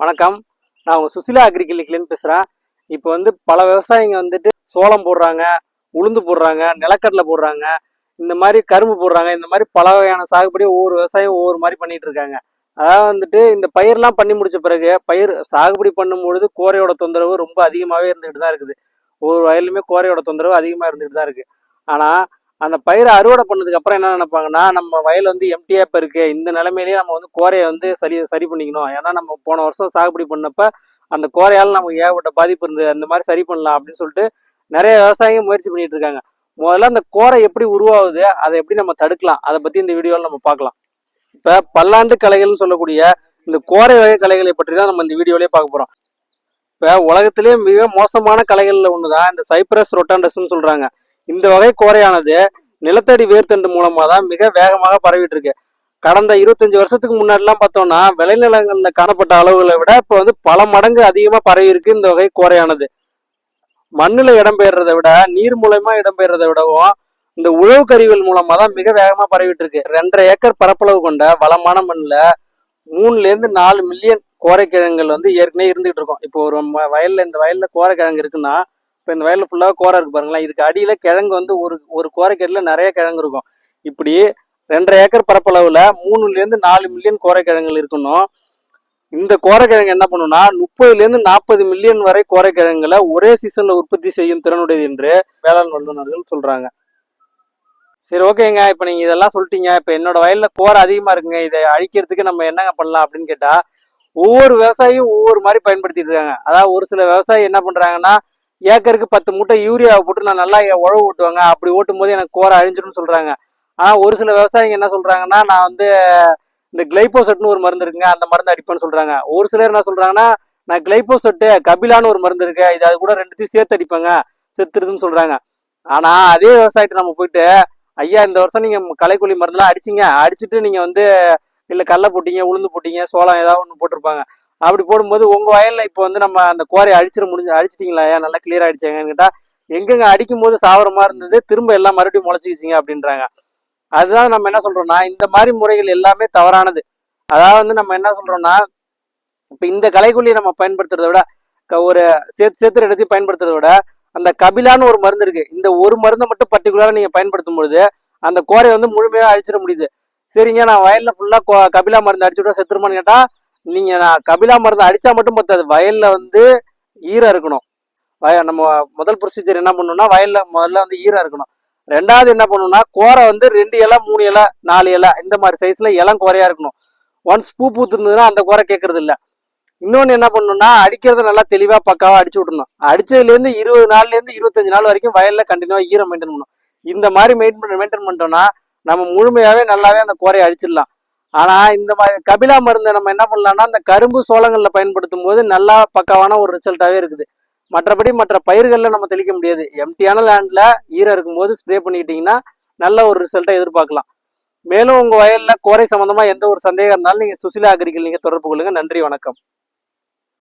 வணக்கம். நான் உங்கள் சுசிலா அக்ரிகல்ச்சர்லேருந்து பேசுகிறேன் இப்போ வந்து பல விவசாயிங்க வந்துட்டு சோளம் போடுறாங்க உளுந்து போடுறாங்க நிலக்கடலை போடுறாங்க இந்த மாதிரி கரும்பு போடுறாங்க இந்த மாதிரி பல வகையான சாகுபடி ஒவ்வொரு விவசாயம் ஒவ்வொரு மாதிரி பண்ணிட்டு இருக்காங்க. அதாவது வந்துட்டு இந்த பயிர்லாம் பண்ணி முடிச்ச பிறகு பயிர் சாகுபடி பண்ணும்பொழுது கோரையோட தொந்தரவு ரொம்ப அதிகமாகவே இருந்துகிட்டு தான் இருக்குது. ஒவ்வொரு வயலுமே கோரையோட தொந்தரவு அதிகமாக இருந்துகிட்டு தான் இருக்குது ஆனால் அந்த பயிரை அறுவடை பண்ணதுக்கு அப்புறம் என்ன நினைப்பாங்கன்னா நம்ம வயல் வந்து எம்டியா இப்போ இருக்கு. இந்த நிலைமையிலேயே நம்ம வந்து கோரையை வந்து சரி சரி பண்ணிக்கணும். ஏன்னா நம்ம போன வருஷம் சாகுபடி பண்ணப்ப அந்த கோரையால் நமக்கு ஏகப்பட்ட பாதிப்பு இருந்தது. அந்த மாதிரி சரி பண்ணலாம் அப்படின்னு சொல்லிட்டு நிறைய விவசாயிங்க முயற்சி பண்ணிட்டு இருக்காங்க. முதல்ல அந்த கோரை எப்படி உருவாகுது அதை எப்படி நம்ம தடுக்கலாம் அதை பத்தி இந்த வீடியோவில் நம்ம பார்க்கலாம். இப்போ பல்லாண்டு கலைகள்னு சொல்லக்கூடிய இந்த கோரை வகை கலைகளை பற்றி தான் நம்ம இந்த வீடியோலேயே பார்க்க போறோம். இப்போ உலகத்திலேயே மிக மோசமான கலைகளில் ஒன்று தான் இந்த சைப்ரஸ் ரொட்டாண்டஸ்ன்னு சொல்கிறாங்க இந்த வகை கோரையானது நிலத்தடி வேர்த்தண்டு மூலமா தான் மிக வேகமாக பரவிட்டு இருக்கு கடந்த இருபத்தஞ்சு வருஷத்துக்கு முன்னாடிலாம் பார்த்தோம்னா விளைநிலங்கள்ல காணப்பட்ட அளவுகளை விட இப்போ வந்து பல மடங்கு அதிகமா பரவி இருக்கு இந்த வகை கோரையானது. மண்ணுல இடம்பெயர்றதை விட நீர் மூலயமா இடம்பெயர்றதை விடவும் இந்த உழவு கருவிகள் மூலமா தான் மிக வேகமா பரவிட்டு இருக்கு ரெண்டரை ஏக்கர் பரப்பளவு கொண்ட வளமான மண்ணுல மூணுல இருந்து நாலு மில்லியன் கோரைக்கிழங்குகள் வந்து ஏற்கனவே இருந்துகிட்டு இருக்கும். இப்போ ஒரு வயல்ல இந்த வயல்ல கோரைக்கிழங்கு இருக்குன்னா இப்போ இந்த வயலில் ஃபுல்லாக கோரை இருக்கு பாருங்களேன். இதுக்கு அடியில் கிழங்கு வந்து ஒரு ஒரு கோரைக்கடியில் நிறைய கிழங்கு இருக்கும். இப்படி ரெண்டரை ஏக்கர் பரப்பளவில் மூணுலேருந்து நாலு மில்லியன் கோரைக்கிழங்குகள் இருக்கணும். இந்த கோரைக்கிழங்கு என்ன பண்ணுன்னா முப்பதுலேருந்து நாற்பது மில்லியன் வரை கோரைக்கிழங்குகளை ஒரே சீசனில் உற்பத்தி செய்யும் திறனுடையது என்று வேளாண் வல்லுநர்கள் சொல்கிறாங்க சரி ஓகேங்க. இப்போ நீங்கள் இதெல்லாம் சொல்லிட்டீங்க. இப்போ என்னோட வயலில் கோரை அதிகமாக இருக்குங்க. இதை அழிக்கிறதுக்கு நம்ம என்னங்க பண்ணலாம் அப்படின்னு கேட்டால் ஒவ்வொரு விவசாயியும் ஒவ்வொரு மாதிரி பயன்படுத்திட்டு இருக்காங்க. அதாவது ஒரு சில விவசாயி என்ன பண்ணுறாங்கன்னா ஏக்கருக்கு பத்து மூட்டை யூரியாவை போட்டு நான் நல்லா உழவு ஓட்டுவாங்க. அப்படி ஓட்டும் போது எனக்கு கோரை அழிஞ்சிடும்னு சொல்றாங்க. ஆனா ஒரு சில விவசாயிங்க என்ன சொல்றாங்கன்னா நான் வந்து இந்த கிளைபோசெட்னு ஒரு மருந்து இருக்குங்க அந்த மருந்து அடிப்பேன்னு சொல்றாங்க. ஒரு சிலர் என்ன சொல்றாங்கன்னா நான் கிளைபோசெட்டு கபிலான்னு ஒரு மருந்து இருக்கு இது அது கூட ரெண்டுத்தையும் சேர்த்து அடிப்பேங்க செத்துருதுன்னு சொல்றாங்க. ஆனா அதே விவசாயிட்டு நம்ம போயிட்டு ஐயா இந்த வருஷம் நீங்க களைக்கொல்லி மருந்துலாம் அடிச்சீங்க. அடிச்சுட்டு நீங்க வந்து இல்ல கடலை போட்டீங்க உளுந்து போட்டீங்க சோளம் ஏதாவது ஒன்று போட்டிருப்பாங்க. அப்படி போடும்போது உங்க வயல்ல இப்போ வந்து நம்ம அந்த கோரையை அழிச்சிட முடிஞ்சு அழிச்சிட்டீங்களா? ஏன் நல்லா கிளியர் ஆயிடுச்சாங்கன்னு கேட்டா எங்கெங்க அடிக்கும் போது சாவர மாதிரி இருந்தது திரும்ப எல்லாம் மறுபடியும் முளைச்சிக்கிச்சிங்க அப்படின்றாங்க. அதுதான் நம்ம என்ன சொல்றோம்னா இந்த மாதிரி முறைகள் எல்லாமே தவறானது. அதாவது வந்து நம்ம என்ன சொல்றோம்னா இப்ப இந்த களைக்கொல்லியை நம்ம பயன்படுத்துறத விட ஒரு சேர்த்து சேர்த்து எடுத்து பயன்படுத்துறத விட அந்த கபிலான்னு ஒரு மருந்து இருக்கு. இந்த ஒரு மருந்தை மட்டும் பர்டிகுலரா நீங்க பயன்படுத்தும் பொழுது அந்த கோரை வந்து முழுமையா அழிச்சிட முடியுது. சரிங்க நான் வயல்ல ஃபுல்லா கபிலா மருந்து அடிச்சுட்டா விட செத்துருமான்னு கேட்டா நீங்க நான் கபிலா மருந்து அடிச்சா மட்டும் பத்தாது. வயல்ல வந்து ஈரம் இருக்கணும். வய நம்ம முதல் ப்ரொசீஜர் என்ன பண்ணணும்னா வயல்ல முதல்ல வந்து ஈரம் இருக்கணும். ரெண்டாவது என்ன பண்ணணும்னா கோரை வந்து ரெண்டு இலை மூணு இலை நாலு இலை இந்த மாதிரி சைஸ்ல இளம் கோரையா இருக்கணும். ஒன்ஸ் பூ பூத்துருந்ததுன்னா அந்த கோரை கேட்கறது இல்லை. இன்னொன்று என்ன பண்ணணும்னா அடிக்கிறத நல்லா தெளிவாக பக்காவாக அடிச்சு விடணும். அடிச்சதுலேருந்து இருபது நாள்லேருந்து இருபத்தஞ்சு நாள் வரைக்கும் வயலில் கண்டினியூவாக ஈரம் மெயின்டைன் பண்ணணும். இந்த மாதிரி மெயின்டைன் மெயின்டைன் பண்ணிட்டோம்னா நம்ம முழுமையாகவே நல்லாவே அந்த கோரையை அடிச்சிடலாம் ஆனா இந்த மாதிரி கபிலா மருந்தை நம்ம என்ன பண்ணலாம்னா இந்த கரும்பு சோளங்கள்ல பயன்படுத்தும் போது நல்லா பக்காவான ஒரு ரிசல்ட்டாவே இருக்குது. மற்றபடி மற்ற பயிர்களில் நம்ம தெளிக்க முடியாது. எம்டியான லேண்ட்ல ஈரம் இருக்கும்போது ஸ்ப்ரே பண்ணிக்கிட்டீங்கன்னா நல்ல ஒரு ரிசல்ட்டை எதிர்பார்க்கலாம். மேலும் உங்க வயல்ல கோரை சம்பந்தமா எந்த ஒரு சந்தேகம் இருந்தாலும் நீங்க சுசிலா அக்ரிகல் நீங்க தொடர்பு கொள்ளுங்க. நன்றி வணக்கம்.